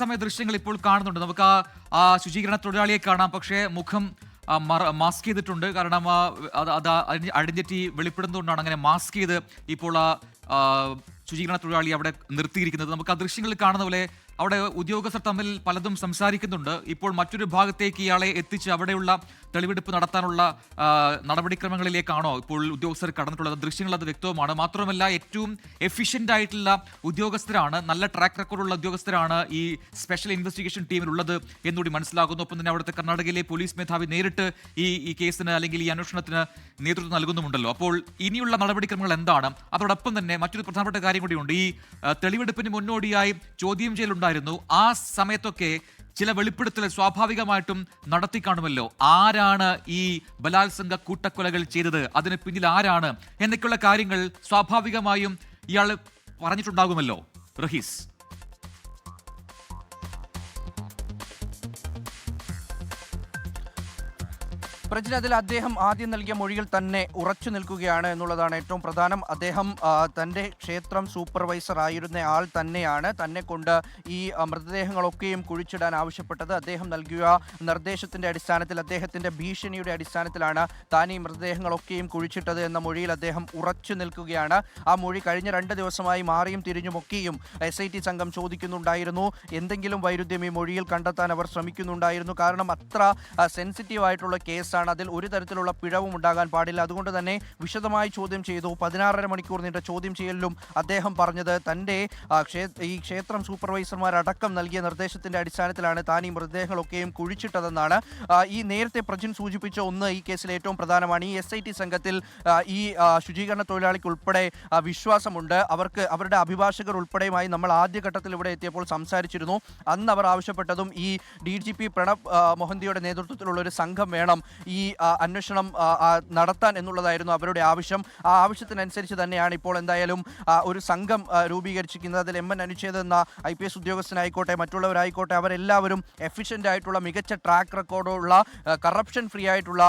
സമയ ദൃശ്യങ്ങൾ ഇപ്പോൾ കാണുന്നുണ്ട്. നമുക്ക് ആ ശുചീകരണ തൊഴിലാളിയെ കാണാം. പക്ഷേ മുഖം മാസ്ക് ചെയ്തിട്ടുണ്ട്. കാരണം അത് ഐഡന്റിറ്റി വെളിപ്പെടുന്നതുകൊണ്ടാണ് അങ്ങനെ മാസ്ക് ചെയ്ത് ഇപ്പോൾ ആ, ശുചീകരണ തൊഴിലാളി അവിടെ നിർത്തിയിരിക്കുന്നത്. നമുക്ക് ആ ദൃശ്യങ്ങളിൽ കാണുന്ന പോലെ അവിടെ ഉദ്യോഗസ്ഥർ തമ്മിൽ പലതും സംസാരിക്കുന്നുണ്ട്. ഇപ്പോൾ മറ്റൊരു ഭാഗത്തേക്ക് ഇയാളെ എത്തിച്ച് അവിടെയുള്ള തെളിവെടുപ്പ് നടത്താനുള്ള നടപടിക്രമങ്ങളിലേക്കാണോ ഇപ്പോൾ ഉദ്യോഗസ്ഥർ കടന്നിട്ടുള്ളത്? ദൃശ്യങ്ങൾ അത് വ്യക്തവുമാണ്. മാത്രമല്ല ഏറ്റവും എഫിഷ്യന്റ് ആയിട്ടുള്ള ഉദ്യോഗസ്ഥരാണ് നല്ല ട്രാക്ക് റെക്കോർഡുള്ള ഉദ്യോഗസ്ഥരാണ് ഈ സ്പെഷ്യൽ ഇൻവെസ്റ്റിഗേഷൻ ടീമിലുള്ളത് എന്നുകൂടി മനസ്സിലാകുന്നു. ഒപ്പം തന്നെ അവിടുത്തെ കർണാടകയിലെ പോലീസ് മേധാവി നേരിട്ട് ഈ ഈ കേസിന് അല്ലെങ്കിൽ ഈ അന്വേഷണത്തിന് നേതൃത്വം നൽകുന്നുമുണ്ടല്ലോ. അപ്പോൾ ഇനിയുള്ള നടപടിക്രമങ്ങൾ എന്താണ്? അതോടൊപ്പം തന്നെ മറ്റൊരു പ്രധാനപ്പെട്ട കാര്യം കൂടിയുണ്ട്. ഈ തെളിവെടുപ്പിന് മുന്നോടിയായി ചോദ്യം ചെയ്യലുണ്ടായിരുന്നു ആ സമയത്തൊക്കെ ചില വെളിപ്പെടുത്തൽ സ്വാഭാവികമായിട്ടും നടത്തി കാണുമല്ലോ ആരാണ് ഈ ബലാത്സംഗ കൂട്ടക്കൊലകൾ ചെയ്തത്? അതിന് പിന്നിൽ ആരാണ്? എന്നൊക്കെയുള്ള കാര്യങ്ങൾ സ്വാഭാവികമായും ഇയാൾ പറഞ്ഞിട്ടുണ്ടാകുമല്ലോ. റഹീസ്. പ്രജിൽ അതിൽ അദ്ദേഹം ആദ്യം നൽകിയ മൊഴിയിൽ തന്നെ ഉറച്ചു നിൽക്കുകയാണ് എന്നുള്ളതാണ് ഏറ്റവും പ്രധാനം. അദ്ദേഹം തന്റെ ക്ഷേത്രം സൂപ്പർവൈസർ ആയിരുന്ന ആൾ തന്നെയാണ് തന്നെ കൊണ്ട് ഈ മൃതദേഹങ്ങളൊക്കെയും കുഴിച്ചിടാൻ ആവശ്യപ്പെട്ടത്. അദ്ദേഹം നൽകിയ നിർദ്ദേശത്തിന്റെ അടിസ്ഥാനത്തിൽ അദ്ദേഹത്തിന്റെ ഭീഷണിയുടെ അടിസ്ഥാനത്തിലാണ് താൻ ഈ മൃതദേഹങ്ങളൊക്കെയും കുഴിച്ചിട്ടത് എന്ന മൊഴിയിൽ അദ്ദേഹം ഉറച്ചു നിൽക്കുകയാണ്. ആ മൊഴി കഴിഞ്ഞ രണ്ട് ദിവസമായി മാറിയും തിരിഞ്ഞുമൊക്കെയും എസ് ഐ ടി സംഘം ചോദിക്കുന്നുണ്ടായിരുന്നു. എന്തെങ്കിലും വൈരുദ്ധ്യം ഈ മൊഴിയിൽ കണ്ടെത്താൻ അവർ ശ്രമിക്കുന്നുണ്ടായിരുന്നു. കാരണം അത്ര സെൻസിറ്റീവ് ആയിട്ടുള്ള കേസാണ് അതിൽ ഒരു തരത്തിലുള്ള പിഴവും ഉണ്ടാകാൻ പാടില്ല. അതുകൊണ്ട് തന്നെ വിശദമായി ചോദ്യം ചെയ്തു. പതിനാറര മണിക്കൂർ നീണ്ട ചോദ്യം ചെയ്യലിലും അദ്ദേഹം പറഞ്ഞത് തന്റെ ഈ ക്ഷേത്രം സൂപ്പർവൈസർമാരടക്കം നൽകിയ നിർദ്ദേശത്തിന്റെ അടിസ്ഥാനത്തിലാണ് താൻ ഈ മൃതദേഹങ്ങളൊക്കെയും കുഴിച്ചിട്ടതെന്നാണ്. ഈ നേരത്തെ പ്രജിൻ സൂചിപ്പിച്ച ഒന്ന് ഈ കേസിൽ ഏറ്റവും പ്രധാനമാണ്. ഈ എസ് ഐ ടി സംഘത്തിൽ ഈ ശുചീകരണ തൊഴിലാളിക്ക് ഉൾപ്പെടെ വിശ്വാസമുണ്ട്. അവർക്ക് അവരുടെ അഭിഭാഷകർ ഉൾപ്പെടെയുമായി നമ്മൾ ആദ്യഘട്ടത്തിൽ ഇവിടെ എത്തിയപ്പോൾ സംസാരിച്ചിരുന്നു. അന്ന് അവർ ആവശ്യപ്പെട്ടതും ഈ ഡി ജി പി പ്രണബ് മൊഹന്തിയുടെ നേതൃത്വത്തിലുള്ള ഒരു സംഘം വേണം. ആ, അന്വേഷണം നടത്താൻ എന്നുള്ളതായിരുന്നു അവരുടെ ആവശ്യം. ആ ആവശ്യത്തിനനുസരിച്ച് തന്നെയാണ് ഇപ്പോൾ എന്തായാലും ഒരു സംഘം രൂപീകരിച്ചിരിക്കുന്നത്. അതിൽ എം എൻ അനുച്ഛേദ് എന്ന ഐ പി എസ് ഉദ്യോഗസ്ഥനായിക്കോട്ടെ മറ്റുള്ളവരായിക്കോട്ടെ അവരെല്ലാവരും എഫിഷ്യന്റ് ആയിട്ടുള്ള മികച്ച ട്രാക്ക് റെക്കോർഡുള്ള കറപ്ഷൻ ഫ്രീ ആയിട്ടുള്ള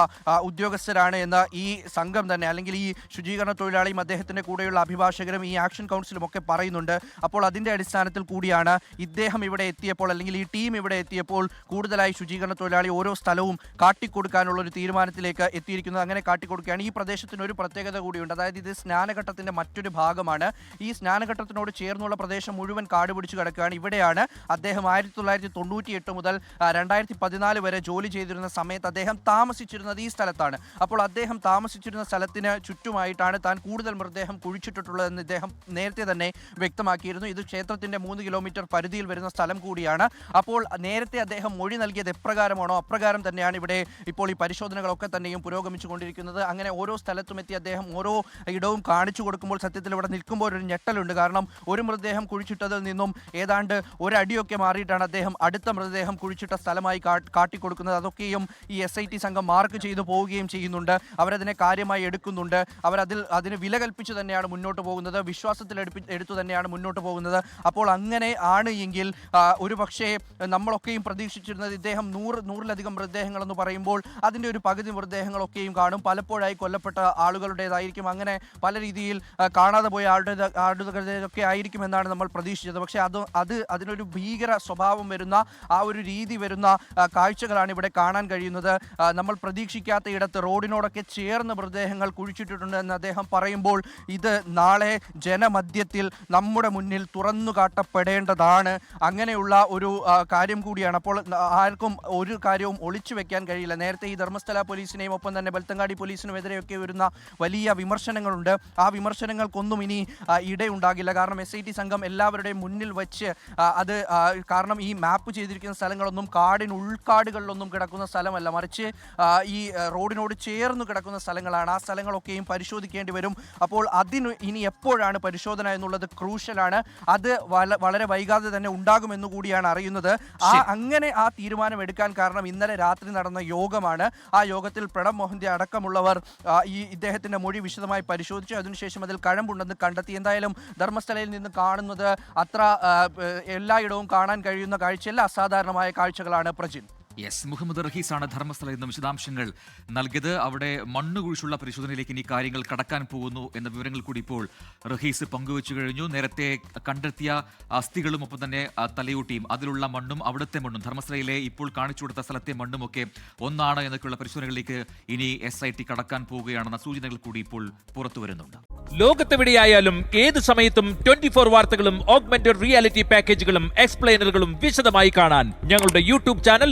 ഉദ്യോഗസ്ഥരാണ് എന്ന് ഈ സംഘം തന്നെ. അല്ലെങ്കിൽ ഈ ശുചീകരണ തൊഴിലാളിയും അദ്ദേഹത്തിന്റെ കൂടെയുള്ള അഭിഭാഷകരും ഈ ആക്ഷൻ കൗൺസിലും ഒക്കെ പറയുന്നുണ്ട്. അപ്പോൾ അതിന്റെ അടിസ്ഥാനത്തിൽ കൂടിയാണ് ഇദ്ദേഹം ഇവിടെ എത്തിയപ്പോൾ അല്ലെങ്കിൽ ഈ ടീം ഇവിടെ എത്തിയപ്പോൾ കൂടുതലായി ശുചീകരണ തൊഴിലാളി ഓരോ സ്ഥലവും കാട്ടിക്കൊടുക്കാനുള്ള തീരുമാനത്തിലേക്ക് എത്തിയിരിക്കുന്നത് അങ്ങനെ കാട്ടിക്കൊടുക്കുകയാണ്. ഈ പ്രദേശത്തിന് ഒരു പ്രത്യേകത കൂടിയുണ്ട്. അതായത് ഇത് സ്നാനഘട്ടത്തിന്റെ മറ്റൊരു ഭാഗമാണ്. ഈ സ്നാനഘട്ടത്തിനോട് ചേർന്നുള്ള പ്രദേശം മുഴുവൻ കാട് പിടിച്ചു കിടക്കുകയാണ്. ഇവിടെയാണ് അദ്ദേഹം ആയിരത്തി തൊള്ളായിരത്തി തൊണ്ണൂറ്റി എട്ട് മുതൽ രണ്ടായിരത്തി പതിനാല് വരെ ജോലി ചെയ്തിരുന്ന സമയത്ത് അദ്ദേഹം താമസിച്ചിരുന്നത് ഈ സ്ഥലത്താണ്. അപ്പോൾ അദ്ദേഹം താമസിച്ചിരുന്ന സ്ഥലത്തിന് ചുറ്റുമായിട്ടാണ് താൻ കൂടുതൽ മൃതദേഹം കുഴിച്ചിട്ടിട്ടുള്ളതെന്ന് ഇദ്ദേഹം നേരത്തെ തന്നെ വ്യക്തമാക്കിയിരുന്നു. ഇത് ക്ഷേത്രത്തിന്റെ മൂന്ന് കിലോമീറ്റർ പരിധിയിൽ വരുന്ന സ്ഥലം കൂടിയാണ്. അപ്പോൾ നേരത്തെ അദ്ദേഹം മൊഴി നൽകിയത് എപ്രകാരമാണോ? അപ്രകാരം തന്നെയാണ് ഇവിടെ ഇപ്പോൾ ഈ പരിശോധനകളൊക്കെ തന്നെയും പുരോഗമിച്ചുകൊണ്ടിരിക്കുന്നത്. അങ്ങനെ ഓരോ സ്ഥലത്തും എത്തി അദ്ദേഹം ഓരോ ഇടവും കാണിച്ചു കൊടുക്കുമ്പോൾ സത്യത്തിൽ ഇവിടെ നിൽക്കുമ്പോൾ ഒരു ഞെട്ടലുണ്ട്. കാരണം ഒരു മൃതദേഹം കുഴിച്ചിട്ടതിൽ നിന്നും ഏതാണ്ട് ഒരടിയൊക്കെ മാറിയിട്ടാണ് അദ്ദേഹം അടുത്ത മൃതദേഹം കുഴിച്ചിട്ട സ്ഥലമായി കാട്ടിക്കൊടുക്കുന്നത്. അതൊക്കെയും ഈ എസ് ഐ ടി സംഘം മാർക്ക് ചെയ്തു പോവുകയും ചെയ്യുന്നുണ്ട്. അവരതിനെ കാര്യമായി എടുക്കുന്നുണ്ട്. അവരതിൽ അതിന് വില കൽപ്പിച്ച് തന്നെയാണ് മുന്നോട്ട് പോകുന്നത്. വിശ്വാസത്തിൽ എടുത്തു തന്നെയാണ് മുന്നോട്ട് പോകുന്നത്. അപ്പോൾ അങ്ങനെ ആണ് എങ്കിൽ ഒരു പക്ഷേ നമ്മളൊക്കെയും പ്രതീക്ഷിച്ചിരുന്നത് ഇദ്ദേഹം നൂറ് നൂറിലധികം മൃതദേഹങ്ങളെന്ന് പറയുമ്പോൾ അതിന്റെ ഒരു പകുതി മൃതദേഹങ്ങളൊക്കെയും കാണും. പലപ്പോഴായി കൊല്ലപ്പെട്ട ആളുകളുടേതായിരിക്കും. അങ്ങനെ പല രീതിയിൽ കാണാതെ പോയ ആളുടെ ആളുകളുടെതൊക്കെ ആയിരിക്കും എന്നാണ് നമ്മൾ പ്രതീക്ഷിച്ചത്. പക്ഷേ അത് അത് അതിനൊരു ഭീകര സ്വഭാവം വരുന്ന ആ ഒരു രീതി വരുന്ന കാഴ്ചകളാണ് ഇവിടെ കാണാൻ കഴിയുന്നത്. നമ്മൾ പ്രതീക്ഷിക്കാത്ത ഇടത്ത് റോഡിനോടൊക്കെ ചേർന്ന് മൃതദേഹങ്ങൾ കുഴിച്ചിട്ടിട്ടുണ്ട് എന്ന് അദ്ദേഹം പറയുമ്പോൾ ഇത് നാളെ ജനമധ്യത്തിൽ നമ്മുടെ മുന്നിൽ തുറന്നു കാട്ടപ്പെടേണ്ടതാണ്. അങ്ങനെയുള്ള ഒരു കാര്യം കൂടിയാണ്. അപ്പോൾ ആർക്കും ഒരു കാര്യവും ഒളിച്ചു വെക്കാൻ കഴിയില്ല. നേരത്തെ ഈ ധർമ്മസ്ഥല പോലീസിനെയും ഒപ്പം തന്നെ ബൽത്തങ്ങാടി പോലീസിനുമെതിരെയൊക്കെ വരുന്ന വലിയ വിമർശനങ്ങളുണ്ട്. ആ വിമർശനങ്ങൾക്കൊന്നും ഇനി ഇടയുണ്ടാകില്ല. കാരണം എസ് ഐ ടി സംഘം എല്ലാവരുടെയും മുന്നിൽ വെച്ച് അത് കാരണം ഈ മാപ്പ് ചെയ്തിരിക്കുന്ന സ്ഥലങ്ങളൊന്നും കാടിന് ഉൾക്കാടുകളിലൊന്നും കിടക്കുന്ന സ്ഥലമല്ല. മറിച്ച് ഈ റോഡിനോട് ചേർന്ന് കിടക്കുന്ന സ്ഥലങ്ങളാണ്. ആ സ്ഥലങ്ങളൊക്കെയും പരിശോധിക്കേണ്ടി വരും. അപ്പോൾ അതിന് ഇനി എപ്പോഴാണ് പരിശോധന എന്നുള്ളത് ക്രൂഷ്യലാണ്. അത് വളരെ വൈകാതെ തന്നെ ഉണ്ടാകുമെന്ന് കൂടിയാണ് അറിയുന്നത്. ആ അങ്ങനെ ആ തീരുമാനം എടുക്കാൻ കാരണം ഇന്നലെ രാത്രി നടന്ന യോഗമാണ്. ആ യോഗത്തിൽ പ്രണബ് മോഹന്തി അടക്കമുള്ളവർ ഈ ഇദ്ദേഹത്തിന്റെ മൊഴി വിശദമായി പരിശോധിച്ചു. അതിനുശേഷം അതിൽ കഴമ്പുണ്ടെന്ന് കണ്ടെത്തി. എന്തായാലും ധർമ്മസ്ഥലയിൽ നിന്ന് കാണുന്നത് അത്ര എല്ലായിടവും കാണാൻ കഴിയുന്ന കാഴ്ചയല്ല. അസാധാരണമായ കാഴ്ചകളാണ് പ്രജിൻ. യെസ് മുഹമ്മദ് റഹീസാണ് ധർമ്മസ്ഥലയിൽ നിന്നും വിശദാംശങ്ങൾ നൽകിയത്. അവിടെ മണ്ണ് കുഴിച്ചുള്ള പരിശോധനയിലേക്ക് ഇനി കാര്യങ്ങൾ കടക്കാൻ പോകുന്നു എന്ന വിവരങ്ങൾ കൂടി ഇപ്പോൾ റഹീസ് പങ്കുവച്ചു കഴിഞ്ഞു. നേരത്തെ കണ്ടെത്തിയ അസ്ഥികളും ഒപ്പം തന്നെ തലയൂട്ടിയും. അതിലുള്ള മണ്ണും അവിടുത്തെ മണ്ണും ധർമ്മസ്ഥലയിലെ ഇപ്പോൾ കാണിച്ചു കൊടുത്ത സ്ഥലത്തെ മണ്ണുമൊക്കെ ഒന്നാണ് എന്നൊക്കെയുള്ള പരിശോധനകളിലേക്ക് ഇനി എസ് ഐ ടി കടക്കാൻ പോവുകയാണെന്ന സൂചനകൾ കൂടി ഇപ്പോൾ പുറത്തു വരുന്നുണ്ട്. ലോകത്തെവിടെയായാലും ഏത് സമയത്തും ട്വന്റി ഫോർ വാർത്തകളും ഓഗ്മെന്റഡ് റിയാലിറ്റി പാക്കേജുകളും എക്സ്പ്ലെയിനറുകളും വിശദമായി കാണാൻ ഞങ്ങളുടെ യൂട്യൂബ് ചാനൽ